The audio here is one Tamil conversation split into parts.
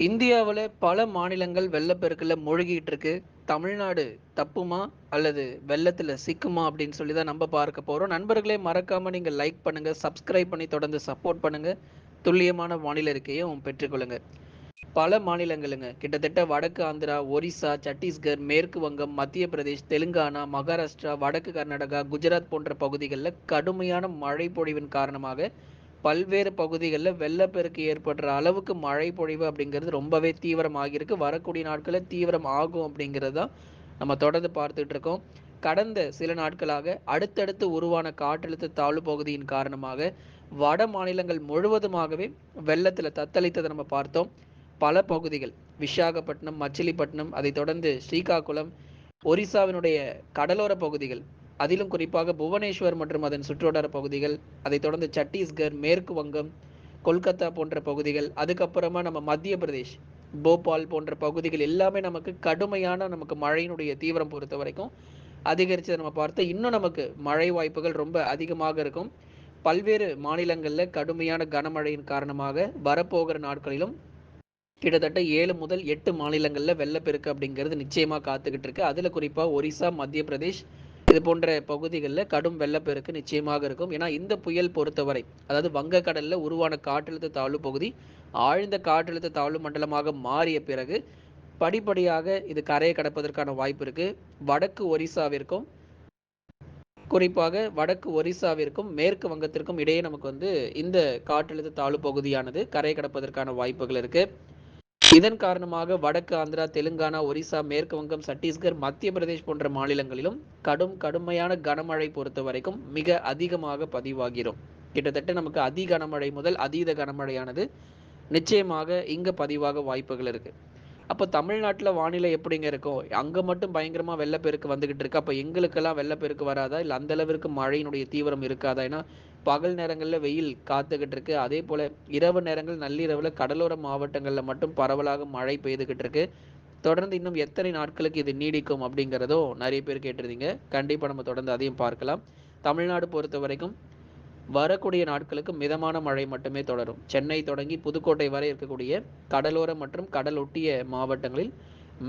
இந்தியாவில் பல மாநிலங்கள் வெள்ளப்பெருக்கில் மூழ்கிட்டு இருக்கு தமிழ்நாடு தப்புமா? அல்லது வெள்ளத்தில் சிக்குமா? அப்படின்னு சொல்லி தான் நம்ம பார்க்க போகிறோம் நண்பர்களே மறக்காமல் நீங்கள் லைக் பண்ணுங்கள் சப்ஸ்கிரைப் பண்ணி தொடர்ந்து சப்போர்ட் பண்ணுங்கள் துல்லியமான வானிலை இருக்கையும் பெற்றுக்கொள்ளுங்க பல மாநிலங்களுங்க கிட்டத்தட்ட வடக்கு ஆந்திரா ஒரிசா சத்தீஸ்கர் மேற்கு வங்கம் மத்திய பிரதேஷ் தெலுங்கானா மகாராஷ்டிரா வடக்கு கர்நாடகா குஜராத் போன்ற பகுதிகளில் கடுமையான மழை பொழிவின் காரணமாக பல்வேறு பகுதிகளில் வெள்ளப்பெருக்கு ஏற்படுற அளவுக்கு மழை பொழிவு அப்படிங்கிறது ரொம்பவே தீவிரமாகியிருக்கு. வரக்கூடிய நாட்களில் தீவிரம் ஆகும் அப்படிங்கிறது தான் நம்ம தொடர்ந்து பார்த்துட்டு இருக்கோம். கடந்த சில நாட்களாக அடுத்தடுத்து உருவான காற்றழுத்த தாழ்வு பகுதியின் காரணமாக வட மாநிலங்கள் முழுவதுமாகவே வெள்ளத்தில் தத்தளித்ததை நம்ம பார்த்தோம். பல பகுதிகள் விசாகப்பட்டினம் மச்சிலிப்பட்டினம் அதைத் தொடர்ந்து ஸ்ரீகாகுளம் ஒரிசாவினுடைய கடலோர பகுதிகள் அதிலும் குறிப்பாக புவனேஸ்வர் மற்றும் அதன் சுற்றுவட்டார பகுதிகள் அதைத் தொடர்ந்து சத்தீஸ்கர் மேற்கு வங்கம் கொல்கத்தா போன்ற பகுதிகள் அதுக்கப்புறமா நம்ம மத்திய பிரதேஷ் போபால் போன்ற பகுதிகள் எல்லாமே நமக்கு கடுமையான நமக்கு மழையினுடைய தீவிரம் பொறுத்த வரைக்கும் அதிகரித்ததை நம்ம பார்த்து இன்னும் நமக்கு மழை வாய்ப்புகள் ரொம்ப அதிகமாக இருக்கும். பல்வேறு மாநிலங்களில் கடுமையான கனமழையின் காரணமாக வரப்போகிற நாட்களிலும் கிட்டத்தட்ட ஏழு முதல் எட்டு மாநிலங்களில் வெள்ளப்பெருக்கு அப்படிங்கிறது நிச்சயமாக காத்துக்கிட்டு இருக்கு. அதில் குறிப்பாக ஒரிசா மத்திய பிரதேஷ் இது போன்ற பகுதிகளில் கடும் வெள்ளப்பெருக்கு நிச்சயமாக இருக்கும். ஏன்னா இந்த புயல் பொறுத்தவரை அதாவது வங்கக்கடலில் உருவான காற்றழுத்த தாழ்வு பகுதி ஆழ்ந்த காற்றழுத்த தாழ்வு மண்டலமாக மாறிய பிறகு படிப்படியாக இது கரையை கடப்பதற்கான வாய்ப்பு இருக்கு. வடக்கு ஒரிசாவிற்கும் குறிப்பாக வடக்கு ஒரிசாவிற்கும் மேற்கு வங்கத்திற்கும் இடையே நமக்கு வந்து இந்த காற்றழுத்த தாழ்வு பகுதியானது கரை கடப்பதற்கான வாய்ப்புகள் இருக்குது இதன் காரணமாக வடக்கு ஆந்திரா தெலுங்கானா ஒரிசா மேற்கு வங்கம் சத்தீஸ்கர் மத்திய பிரதேஷ் போன்ற மாநிலங்களிலும் கடும் கடுமையான கனமழை பொறுத்த வரைக்கும் மிக அதிகமாக பதிவாகிறோம் கிட்டத்தட்ட நமக்கு அதி கனமழை முதல் அதீத கனமழையானது நிச்சயமாக இங்க பதிவாக வாய்ப்புகள் இருக்கு. அப்போ தமிழ்நாட்டில் வானிலை எப்படிங்க இருக்கும்? அங்கே மட்டும் பயங்கரமாக வெள்ளப்பெருக்கு வந்துகிட்டு இருக்கு. அப்போ எங்களுக்கெல்லாம் வெள்ளப்பெருக்கு வராதா? இல்லை அந்த அளவிற்கு மழையினுடைய தீவிரம் இருக்காதா? ஏன்னா பகல் நேரங்களில் வெயில் காத்துக்கிட்டு இருக்கு அதே போல் இரவு நேரங்கள் நள்ளிரவில் கடலோர மாவட்டங்களில் மட்டும் பரவலாக மழை பெய்துகிட்டு இருக்கு தொடர்ந்து இன்னும் எத்தனை நாட்களுக்கு இது நீடிக்கும் அப்படிங்கிறதும் நிறைய பேர் கேட்டிருந்தீங்க. கண்டிப்பாக நம்ம தொடர்ந்து அதையும் பார்க்கலாம். தமிழ்நாடு பொறுத்த வரைக்கும் வரக்கூடிய நாட்களுக்கு மிதமான மழை மட்டுமே தொடரும். சென்னை தொடங்கி புதுக்கோட்டை வரை இருக்கக்கூடிய கடலோர மற்றும் கடல் ஒட்டிய மாவட்டங்களில்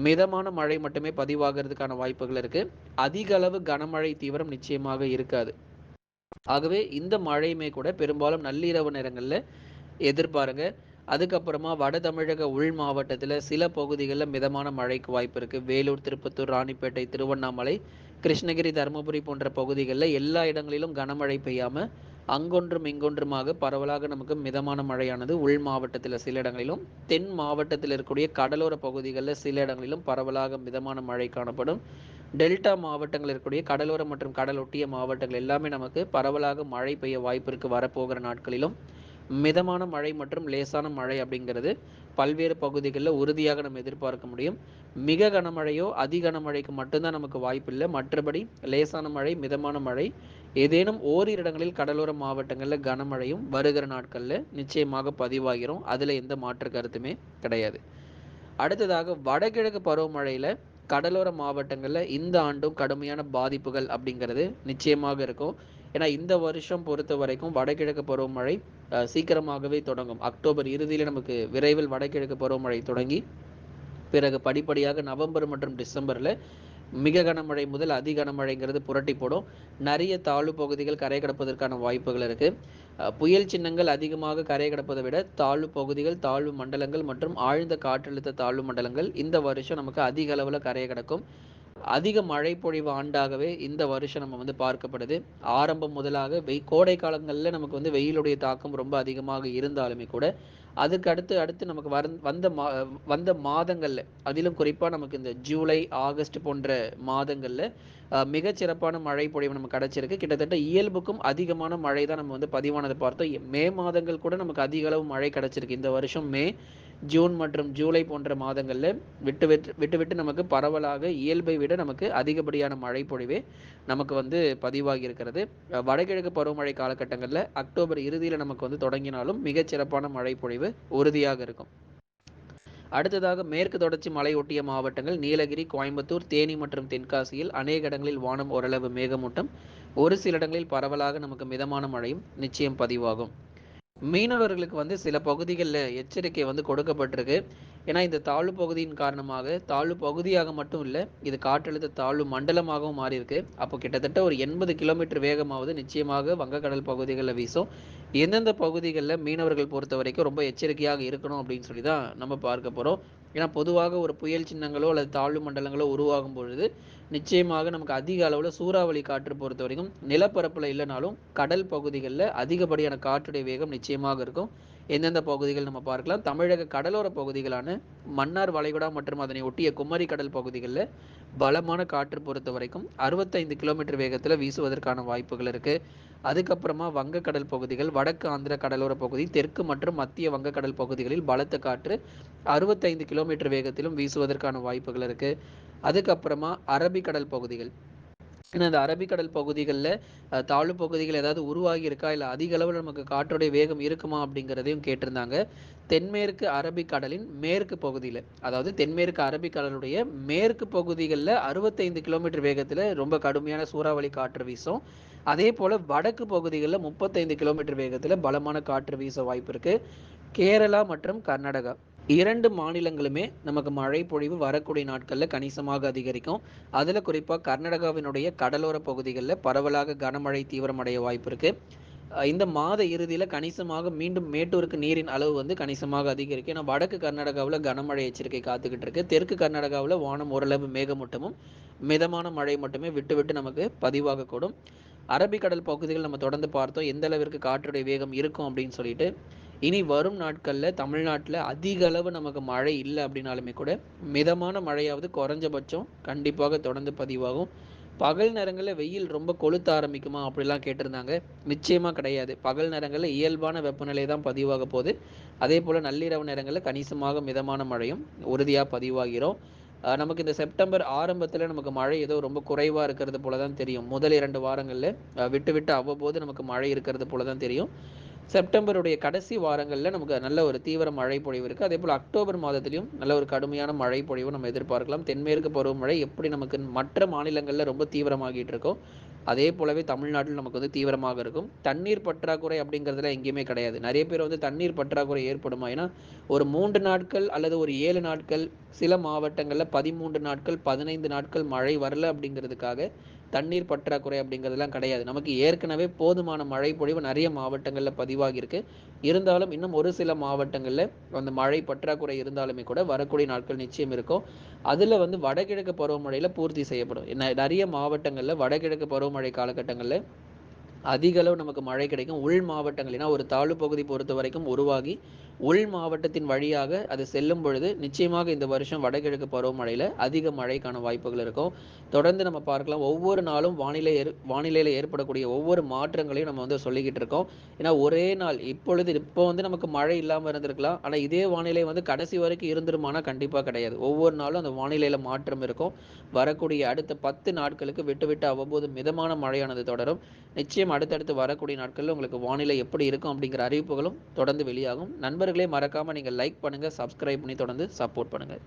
மிதமான மழை மட்டுமே பதிவாகிறதுக்கான வாய்ப்புகள் இருக்குது அதிக அளவு கனமழை தீவிரம் நிச்சயமாக இருக்காது. ஆகவே இந்த மழையுமே கூட பெரும்பாலும் நள்ளிரவு நேரங்களில் எதிர்பாருங்க. அதுக்கப்புறமா வட தமிழக உள் மாவட்டத்தில் சில பகுதிகளில் மிதமான மழைக்கு வாய்ப்பு இருக்குது வேலூர் திருப்பத்தூர் ராணிப்பேட்டை திருவண்ணாமலை கிருஷ்ணகிரி தருமபுரி போன்ற பகுதிகளில் எல்லா இடங்களிலும் கனமழை பெய்யாம அங்கொன்றும் இங்கொன்றுமாக பரவலாக நமக்கு மிதமான மழையானது உள் மாவட்டத்தில் சில இடங்களிலும் தென் மாவட்டத்தில் இருக்கக்கூடிய கடலோர பகுதிகளில் சில இடங்களிலும் பரவலாக மிதமான மழை காணப்படும். டெல்டா மாவட்டங்கள் இருக்கக்கூடிய கடலோர மற்றும் கடல் ஒட்டிய மாவட்டங்கள் எல்லாமே நமக்கு பரவலாக மழை பெய்ய வாய்ப்பு வரப்போகிற நாட்களிலும் மிதமான மழை மற்றும் லேசான மழை அப்படிங்கிறது பல்வேறு பகுதிகளில் உறுதியாக நம்ம எதிர்பார்க்க முடியும். மிக கனமழையோ அதி கனமழைக்கு மட்டும்தான் நமக்கு வாய்ப்பு இல்லை மற்றபடி லேசான மழை மிதமான மழை ஏதேனும் ஓரிரு இடங்களில் கடலோர மாவட்டங்களில் கனமழையும் வருகிற நாட்களில் நிச்சயமாக பதிவாகிறோம். அதில் எந்த மாற்று கருத்துமே கிடையாது. அடுத்ததாக வடகிழக்கு பருவமழையில் கடலோர மாவட்டங்களில் இந்த ஆண்டும் கடுமையான பாதிப்புகள் அப்படிங்கிறது நிச்சயமாக இருக்கும். ஏன்னா இந்த வருஷம் பொறுத்த வரைக்கும் வடகிழக்கு பருவமழை சீக்கிரமாகவே தொடங்கும். அக்டோபர் இறுதியில் நமக்கு விரைவில் வடகிழக்கு பருவமழை தொடங்கி பிறகு படிப்படியாக நவம்பர் மற்றும் டிசம்பரில் மிக கனமழை முதல் அதி கனமழைங்கிறது புரட்டி போடும் நிறைய தாழ்வு பகுதிகள் கரை கடப்பதற்கான வாய்ப்புகள் இருக்குது புயல் சின்னங்கள் அதிகமாக கரை கடப்பதை விட தாழ்வு பகுதிகள் தாழ்வு மண்டலங்கள் மற்றும் ஆழ்ந்த காற்றழுத்த தாழ்வு மண்டலங்கள் இந்த வருஷம் நமக்கு அதிக அளவில் கரையை கிடக்கும். அதிக மழை பொழிவு ஆண்டாகவே இந்த வருஷம் நம்ம வந்து பார்க்கப்படுது. ஆரம்பம் முதலாக வெய் கோடை காலங்களில் நமக்கு வந்து வெயிலுடைய தாக்கம் ரொம்ப அதிகமாக இருந்தாலுமே கூட அதுக்கு அடுத்து அடுத்து நமக்கு வர வந்த மா வந்த மாதங்களில் அதிலும் குறிப்பாக நமக்கு இந்த ஜூலை ஆகஸ்ட் போன்ற மாதங்களில் மிகச்சிறப்பான மழை பொழிவு நமக்கு கிடச்சிருக்கு. கிட்டத்தட்ட இயல்புக்கும் அதிகமான மழை தான் நம்ம வந்து பதிவானதை பார்த்தோம். மே மாதங்கள் கூட நமக்கு அதிக அளவு மழை கிடைச்சிருக்கு. இந்த வருஷம் மே ஜூன் மற்றும் ஜூலை போன்ற மாதங்களில் விட்டு விட்டு விட்டு விட்டு நமக்கு பரவலாக இயல்பை விட நமக்கு அதிகப்படியான மழை பொழிவே நமக்கு வந்து பதிவாகி இருக்கிறது. வடகிழக்கு பருவமழை காலகட்டங்களில் அக்டோபர் இறுதியில் நமக்கு வந்து தொடங்கினாலும் மிகச்சிறப்பான மழை பொழிவு உறுதியாக இருக்கும். அடுத்ததாக மேற்கு தொடர்ச்சி மலையொட்டிய மாவட்டங்கள் நீலகிரி கோயம்புத்தூர் தேனி மற்றும் தென்காசியில் அநேக இடங்களில் வானம் ஓரளவு மேகமூட்டம். ஒரு சில இடங்களில் பரவலாக நமக்கு மிதமான மழையும் நிச்சயம் பதிவாகும். மீனவர்களுக்கு வந்து சில பகுதிகளில் எச்சரிக்கை வந்து கொடுக்கப்பட்டிருக்கு. ஏன்னா இந்த தாழ்வு பகுதியின் காரணமாக தாழ்வு பகுதியாக மட்டும் இல்லை இது காற்றழுத்த தாழ்வு மண்டலமாகவும் மாறியிருக்கு. அப்போ கிட்டத்தட்ட ஒரு எண்பது கிலோமீட்டர் வேகமாவது நிச்சயமாக வங்கக்கடல் பகுதிகளில் வீசும். எந்தெந்த பகுதிகளில் மீனவர்கள் பொறுத்த வரைக்கும் ரொம்ப எச்சரிக்கையாக இருக்கணும் அப்படின்னு சொல்லி தான் நம்ம பார்க்க போகிறோம் ஏன்னா பொதுவாக ஒரு புயல் சின்னங்களோ அல்லது தாழ்வு மண்டலங்களோ உருவாகும் பொழுது நிச்சயமாக நமக்கு அதிக அளவில் சூறாவளி காற்று பொறுத்த வரைக்கும் நிலப்பரப்பில் இல்லைனாலும் கடல் பகுதிகளில் அதிகப்படியான காற்றுடைய வேகம் நிச்சயமாக இருக்கும். எந்தெந்த பகுதிகள் நம்ம பார்க்கலாம். தமிழக கடலோர பகுதிகளான மன்னார் வளைகுடா மற்றும் அதனை ஒட்டிய குமரி கடல் பகுதிகளில் பலமான காற்று பொறுத்த வரைக்கும் அறுபத்தைந்து கிலோமீட்டர் வேகத்தில் வீசுவதற்கான வாய்ப்புகள் இருக்குது அதுக்கப்புறமா வங்கக்கடல் பகுதிகள் வடக்கு ஆந்திர கடலோர பகுதி தெற்கு மற்றும் மத்திய வங்கக்கடல் பகுதிகளில் பலத்த காற்று அறுபத்தைந்து கிலோமீட்டர் வேகத்திலும் வீசுவதற்கான வாய்ப்புகள் இருக்குது அதுக்கப்புறமா அரபிக்கடல் பகுதிகள் இந்த அரபிக்கடல் பகுதிகளில் தாழ்வு பகுதிகள் ஏதாவது உருவாகி இருக்கா இல்லை அதிக அளவில் நமக்கு காற்றுடைய வேகம் இருக்குமா? அப்படிங்கிறதையும் கேட்டிருந்தாங்க. தென்மேற்கு அரபிக்கடலின் மேற்கு பகுதியில் அதாவது தென்மேற்கு அரபிக்கடலுடைய மேற்கு பகுதிகளில் அறுபத்தைந்து கிலோமீட்டர் வேகத்தில் ரொம்ப கடுமையான சூறாவளி காற்று வீசும். அதே போல் வடக்கு பகுதிகளில் முப்பத்தைந்து கிலோமீட்டர் வேகத்தில் பலமான காற்று வீச வாய்ப்பு இருக்குது கேரளா மற்றும் கர்நாடகா. இரண்டு மாநிலங்களுமே நமக்கு மழை பொழிவு வரக்கூடிய நாட்களில் கணிசமாக அதிகரிக்கும். அதில் குறிப்பாக கர்நாடகாவினுடைய கடலோர பகுதிகளில் பரவலாக கனமழை தீவிரமடைய வாய்ப்பு இருக்கு. இந்த மாத இறுதியில் கணிசமாக மீண்டும் மேட்டூருக்கு நீரின் அளவு வந்து கணிசமாக அதிகரிக்கும். ஏன்னா வடக்கு கர்நாடகாவில் கனமழை எச்சரிக்கை காத்துக்கிட்டு இருக்கு. தெற்கு கர்நாடகாவில் வானம் ஓரளவு மேகமூட்டமும் மிதமான மழை மட்டுமே விட்டு விட்டு நமக்கு பதிவாகக்கூடும் அரபிக்கடல் பகுதிகள் நம்ம தொடர்ந்து பார்த்தோம். எந்த அளவிற்கு காற்றுடைய வேகம் இருக்கும் அப்படின்னு சொல்லிட்டு இனி வரும் நாட்களில் தமிழ்நாட்டில் அதிக அளவு நமக்கு மழை இல்லை அப்படின்னாலுமே கூட மிதமான மழையாவது குறைஞ்சபட்சம் கண்டிப்பாக தொடர்ந்து பதிவாகும். பகல் நேரங்களில் வெயில் ரொம்ப கொளுத்த ஆரம்பிக்குமா அப்படிலாம் கேட்டிருந்தாங்க. நிச்சயமாக கிடையாது. பகல் நேரங்களில் இயல்பான வெப்பநிலை தான் பதிவாக போகுது. அதே போல் நள்ளிரவு நேரங்களில் கணிசமாக மிதமான மழையும் உறுதியாக பதிவாகிறோம். நமக்கு இந்த செப்டம்பர் ஆரம்பத்தில் நமக்கு மழை ஏதோ ரொம்ப குறைவாக இருக்கிறது போல தான் தெரியும். முதல் இரண்டு வாரங்களில் விட்டு விட்டு அவ்வப்போது நமக்கு மழை இருக்கிறது போல தான் தெரியும். செப்டம்பருடைய கடைசி வாரங்களில் நமக்கு நல்ல ஒரு தீவிர மழை பொழிவு இருக்குது அதே போல் அக்டோபர் மாதத்திலையும் நல்ல ஒரு கடுமையான மழை பொழிவு நம்ம எதிர்பார்க்கலாம். தென்மேற்கு பருவமழை எப்படி நமக்கு மற்ற மாநிலங்களில் ரொம்ப தீவிரமாகிட்டு இருக்கோம் அதே போலவே தமிழ்நாட்டில் நமக்கு வந்து தீவிரமாக இருக்கும். தண்ணீர் பற்றாக்குறை அப்படிங்கிறதுல எங்கேயுமே கிடையாது. நிறைய பேர் வந்து தண்ணீர் பற்றாக்குறை ஏற்படுமா? ஏன்னா ஒரு மூன்று நாட்கள் அல்லது ஒரு ஏழு நாட்கள் சில மாவட்டங்களில் பதிமூன்று நாட்கள் பதினைந்து நாட்கள் மழை வரல அப்படிங்கிறதுக்காக தண்ணீர் பற்றாக்குறை அப்படிங்கிறதுலாம் கிடையாது. நமக்கு ஏற்கனவே போதுமான மழை பொழிவு நிறைய மாவட்டங்களில் பதிவாகியிருக்கு. இருந்தாலும் இன்னும் ஒரு சில மாவட்டங்களில் அந்த மழை பற்றாக்குறை இருந்தாலுமே கூட வரக்கூடிய நாட்கள் நிச்சயம் இருக்கும். அதில் வந்து வடகிழக்கு பருவமழையில் பூர்த்தி செய்யப்படும். நிறைய மாவட்டங்களில் வடகிழக்கு பருவமழை காலகட்டங்களில் அதிக அளவு நமக்கு மழை கிடைக்கும். உள் மாவட்டங்கள் ஏன்னா ஒரு தாழ்வு பகுதி பொறுத்த வரைக்கும் உருவாகி உள் மாவட்டத்தின் வழியாக அது செல்லும் பொழுது நிச்சயமாக இந்த வருஷம் வடகிழக்கு பருவமழையில் அதிக மழைக்கான வாய்ப்புகள் இருக்கும். தொடர்ந்து நம்ம பார்க்கலாம். ஒவ்வொரு நாளும் வானிலை ஏற் வானிலையில் ஏற்படக்கூடிய ஒவ்வொரு மாற்றங்களையும் நம்ம வந்து சொல்லிக்கிட்டு இருக்கோம். ஏன்னா ஒரே நாள் இப்பொழுது இப்போ வந்து நமக்கு மழை இல்லாமல் இருந்திருக்கலாம். ஆனால் இதே வானிலை வந்து கடைசி வரைக்கும் இருந்துருமானா கண்டிப்பாக கிடையாது. ஒவ்வொரு நாளும் அந்த வானிலையில் மாற்றம் இருக்கும். வரக்கூடிய அடுத்த பத்து நாட்களுக்கு விட்டு விட்டு அவ்வப்போது மிதமான மழையானது தொடரும். நிச்சயம் அடுத்தடுத்து வரக்கூடிய நாட்களில் உங்களுக்கு வானிலை எப்படி இருக்கும் அப்படிங்கிற அறிவிப்புகளும் தொடர்ந்து வெளியாகும். நண்பர் நண்பர்களே மறக்காமல் நீங்கள் லைக் பண்ணுங்கள் சப்ஸ்கிரைப் பண்ணி தொடர்ந்து சப்போர்ட் பண்ணுங்கள்